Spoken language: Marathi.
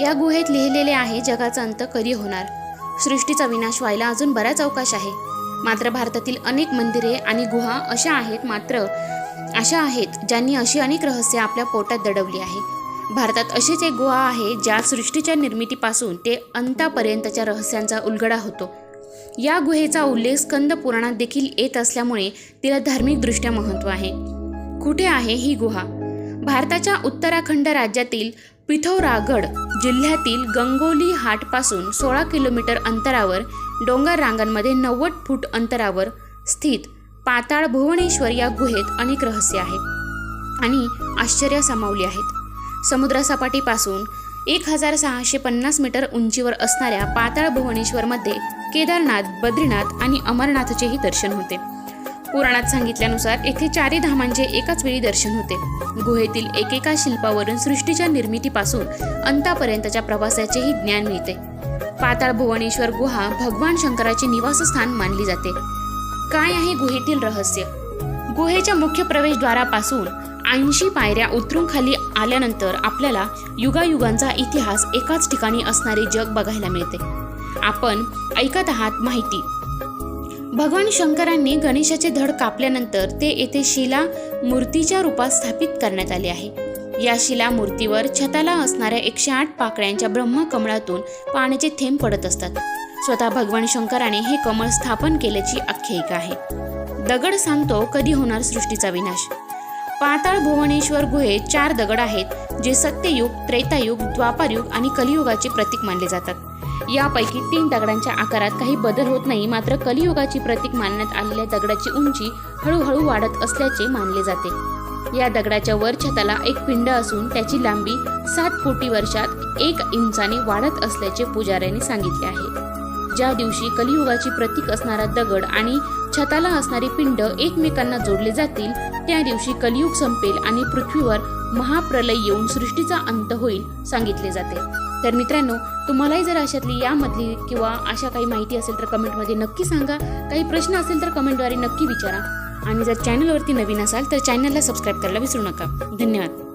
या गुहेत लिहिलेले आहे जगाचा अंत कधी होणार? सृष्टीचा विनाश व्हायला अजून बराच अवकाश आहे. मात्र भारतातील अनेक मंदिरे आणि गुहा अशा आहेत मात्र अशा आहेत ज्यांनी अशी अनेक रहस्य आपल्या पोटात दडवली आहे. भारतात अशीच एक गुहा आहे ज्या सृष्टीच्या निर्मितीपासून ते अंतापर्यंतच्या रहस्यांचा उलगडा होतो. या गुहेचा उल्लेख स्कंद पुराणात देखील येत असल्यामुळे तिला धार्मिकदृष्ट्या महत्त्व आहे. कुठे आहे ही गुहा? भारताच्या उत्तराखंड राज्यातील पिथौरागड जिल्ह्यातील गंगोली हाटपासून सोळा किलोमीटर अंतरावर डोंगर रांगांमध्ये नव्वद फूट अंतरावर स्थित पाताळ भुवनेश्वर या गुहेत अनेक रहस्य आहेत आणि आश्चर्य सामावली आहेत. समुद्रसपाटीपासून एक हजार सहाशे पन्नास मीटर उंचीवर असणाऱ्या पाताळ भुवनेश्वरमध्ये केदारनाथ बद्रीनाथ आणि अमरनाथचेही दर्शन होते. पुराणात सांगितल्यानुसार येथे चारी धामांचे एकाच वेळी दर्शन होते. गुहेतील एकेका शिल्पावरून सृष्टीच्या निर्मितीपासून अंतापर्यंतच्या प्रवासाचेही ज्ञान मिळते. पाताळ भुवनेश्वर गुहा भगवान शंकराचे निवासस्थान मानली जाते. काय आहे गुहेतील रहस्य? गुहेच्या मुख्य प्रवेशद्वारापासून ऐंशी पायऱ्या उतरून खाली आल्यानंतर आपल्याला युगायुगांचा इतिहास एकाच ठिकाणी असणारे जग बघायला मिळते. आपण ऐकत आहात माहिती. भगवान शंकरांनी गणेशाचे धड कापल्यानंतर ते येथे शिला मूर्तीच्या रूपात स्थापित करण्यात आले आहे. या शिला मूर्तीवर छताला असणाऱ्या एकशे आठ पाकळ्यांच्या ब्रह्मकमळातून पाण्याचे थेंब पडत असतात. स्वतः भगवान शंकराने हे कमळ स्थापन केल्याची आख्यायिका आहे. दगड सांगतो कधी होणार सृष्टीचा विनाश. पाताळ भुवनेश्वर गुहेत चार दगड आहेत. जे सत्ययुग त्रेतायुग द्वापारयुग आणि कलियुगाचे प्रतीक मानले जातात. यापैकी तीन दगडांच्या आकारात काही बदल होत नाही मात्र कलियुगाची प्रतीक मानण्यात आलेल्या दगडाची उंची हळूहळू वाढत असल्याचे मानले जाते. या दगडाच्या वर छताला एक पिंड असून त्याची लांबी सात कोटी वर्षात एक इंचाने वाढत असल्याचे पुजाऱ्यांनी सांगितले आहे. ज्या दिवशी कलियुगाची प्रतीक असणारा दगड आणि छताला असणारी पिंड एकमेकांना जोडले जातील त्या दिवशी कलियुग संपेल आणि पृथ्वीवर महाप्रलय येऊन सृष्टीचा अंत होईल सांगितले जाते. तर मित्रांनो तुम्हालाही जर अशातली यामधली किंवा अशा काही माहिती असेल तर कमेंटमध्ये नक्की सांगा. काही प्रश्न असेल तर कमेंटद्वारे नक्की विचारा. आणि जर चॅनलवरती नवीन असाल तर चॅनलला सबस्क्राईब करायला विसरू नका. धन्यवाद.